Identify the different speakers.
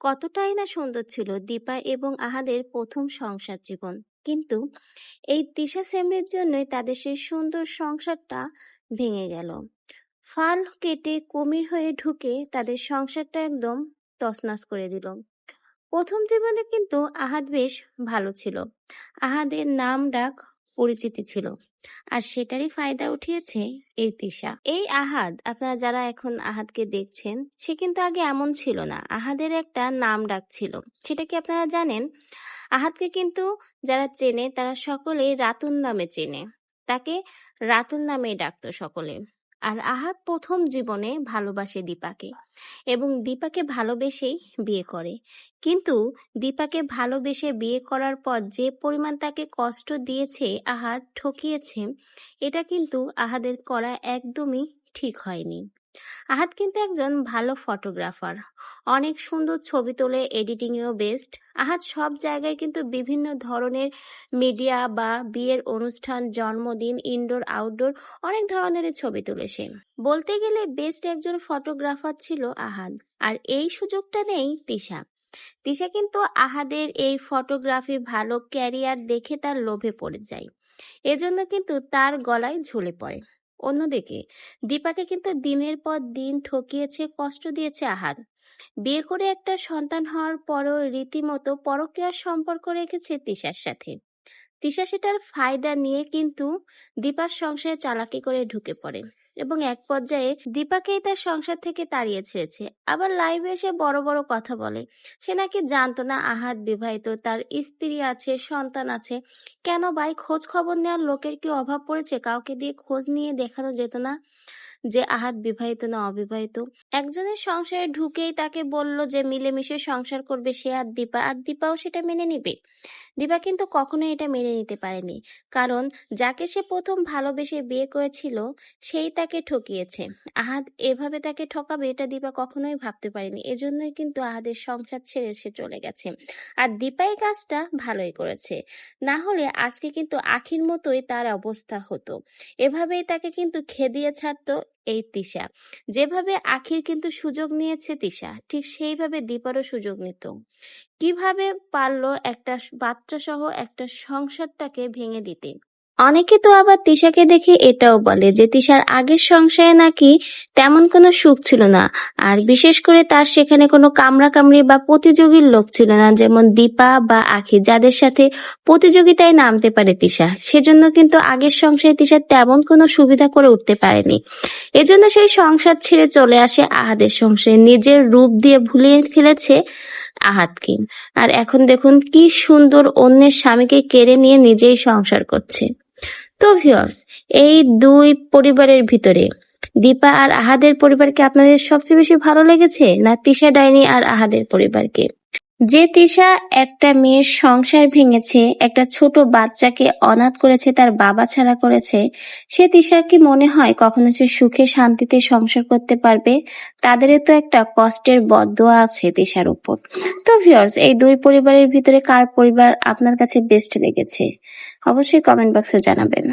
Speaker 1: কতটাই না সুন্দর ছিল দীপা এবং আহাদের প্রথম সংসার জীবন। কিন্তু এই তিশা সেমরির জন্যই তাদের সেই সুন্দর সংসারটা ভেঙে গেল। ফাল কেটে কুমির হয়ে ঢুকে তাদের সংসারটা একদম তছনছ করে দিল। প্রথম জীবনে কিন্তু আহাদ বেশ ভালো ছিল। আহাদের নাম ডাক পরিচিতি ছিল। আর সেটারই ফায়দা উঠিয়েছে এই তিশা। এই আহাদ, আপনারা যারা এখন আহাদকে দেখছেন, সে কিন্তু আগে এমন ছিল না। আহাদের একটা নাম ডাক ছিল। সেটা কি আপনারা জানেন? আহাদকে কিন্তু যারা চেনে, তারা সকলে রাতুল নামে চেনে। তাকে রাতুল নামে ডাকতো সকলে। আর আহাদ প্রথম জীবনে ভালোবাসে দীপাকে এবং দীপাকে ভালোবেসেই বিয়ে করে। কিন্তু দীপাকে ভালোবেসে বিয়ে করার পর যে পরিমাণ তাকে কষ্ট দিয়েছে আহাদ ঠকিয়েছে, এটা কিন্তু আহাদের করা একদমই ঠিক হয়নি। আহাদ কিন্তু একজন ভালো ফটোগ্রাফার। অনেক সুন্দর ছবি তোলে, এডিটিংয়েও বেস্ট। আহাদ সব জায়গায় কিন্তু বিভিন্ন ধরনের মিডিয়া বা বিয়ের অনুষ্ঠান, জন্মদিন ইনডোর আউটডোর অনেক ধরনের ছবি তোলে সে। বলতে গেলে বেস্ট একজন ফটোগ্রাফার ছিল আহাদ। আর এই সুযোগটা নেই তিশা। তিশা কিন্তু আহাদের এই ফটোগ্রাফি ভালো ক্যারিয়ার দেখে তার লোভে পড়ে যায়। এজন্য কিন্তু তার গলায় ঝুলে পড়ে। অন্যদিকে, দীপাকে কিন্তু দিনের পর দিন ঠকিয়েছে, কষ্ট দিয়েছে আহাদ বিয়ে করে একটা সন্তান হওয়ার পরও রীতিমতো পরকীয়ার সম্পর্ক রেখেছে তিশার সাথে। তিশা সেটার ফায়দা নিয়ে কিন্তু দীপার সংসারে চালাকি করে ঢুকে পড়ে। এবং এক পর্যায়ে দীপাকেই তার সংসার থেকে তাড়িয়ে ছেড়েছে। আবার লাইভে এসে বড় বড় কথা বলে। সে নাকি জানতো না আহাত বিবাহিত, তার স্ত্রী আছে, সন্তান আছে। কেন ভাই? খোঁজ খবর নেওয়ার লোকের কি অভাব পড়েছে? কাউকে দিয়ে খোঁজ নিয়ে দেখানো যেত না? যে আহাত বিবাহিত না অবিবাহিত। একজনের সংসারে ঢুকেই তাকে বলল যে মিলেমিশে সংসার করবে সে আর দীপা, আর দীপাও সেটা মেনে নিবে। দীপা কিন্তু কখনোই এটা মেনে নিতে পারেনি, কারণ যাকে সে প্রথম ভালোবেসে বিয়ে করেছিল, সেই তাকে ঠকিয়েছে। আহাদ এভাবে তাকে ঠকাবে এটা দীপা কখনোই ভাবতে পারেনি, এজন্যই কিন্তু আহাদের সংসার ছেড়ে সে চলে গেছে। আর দীপাই কাজটা ভালোই করেছে, না হলে আজকে কিন্তু আখির মতোই তার অবস্থা হতো। এভাবেই তাকে কিন্তু খেদিয়ে ছাড়তো এই তিশা। যেভাবে আখির কিন্তু সুযোগ নিয়েছে তিশা, ঠিক সেইভাবে দীপারও সুযোগ নিত। কীভাবে পারল একটা বাচ্চা সহ একটা সংসারটাকে ভেঙে দিতে? অনেকে তো আবার তিশাকে দেখে এটাও বলে যে তিশার আগের সংসারে নাকি তেমন কোনো সুখ ছিল না। আর বিশেষ করে তার সেখানে কোনো কামড়া কামড়ি বা প্রতিযোগীর লোক ছিল না, যেমন দীপা বা আখি, যাদের সাথে প্রতিযোগিতায় নামতে পারে তিশা। সেজন্য কিন্তু আগের সংসারে তিশা তেমন কোনো সুবিধা করে উঠতে পারেনি। এজন্য সেই সংসার ছেড়ে চলে আসে আহাদের সংসারে নিজের রূপ দিয়ে ভুলিয়ে ফেলেছে আহাতকে। আর এখন দেখুন কি সুন্দর অন্যের স্বামীকে কেড়ে নিয়ে নিজেই সংসার করছে। তো ভিউয়ার্স এই দুই পরিবারের ভিতরে, দীপা আর আহাদের পরিবারকে আপনাদের সবচেয়ে বেশি ভালো লেগেছে, না তিশা, ডাইনি আর আহাদের পরিবারকে? যে তিশা একটা মেয়ের সংসার ভেঙেছে, একটা ছোট বাচ্চাকে অনাথ করেছে, তার বাবা ছাড়া করেছে, সে তিশার কি মনে হয় কখনো সে সুখে শান্তিতে সংসার করতে পারবে? তাদের তো একটা কষ্টের বদোয়া আছে তিশার উপর। তো ভিউয়ার্স এই দুই পরিবারের ভিতরে কার পরিবার আপনার কাছে বেস্ট লেগেছে? অবশ্যই কমেন্ট বক্সে জানাবেন।